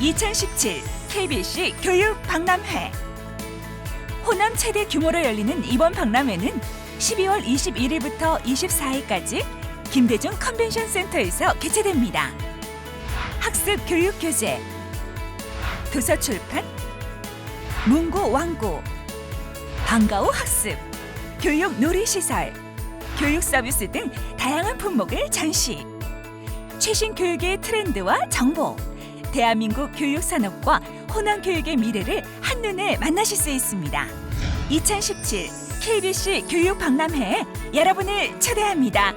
2017 KBC 교육 박람회 호남 최대 규모로 열리는 이번 박람회는 12월 21일부터 24일까지 김대중 컨벤션 센터에서 개최됩니다. 학습 교육 교재, 도서 출판, 문고 왕고, 방과후 학습, 교육 놀이 시설, 교육 서비스 등 다양한 품목을 전시. 최신 교육의 트렌드와 정보, 대한민국 교육 산업과 호남 교육의 미래를 한눈에 만나실 수 있습니다. 2017 KBC 교육 박람회에 여러분을 초대합니다.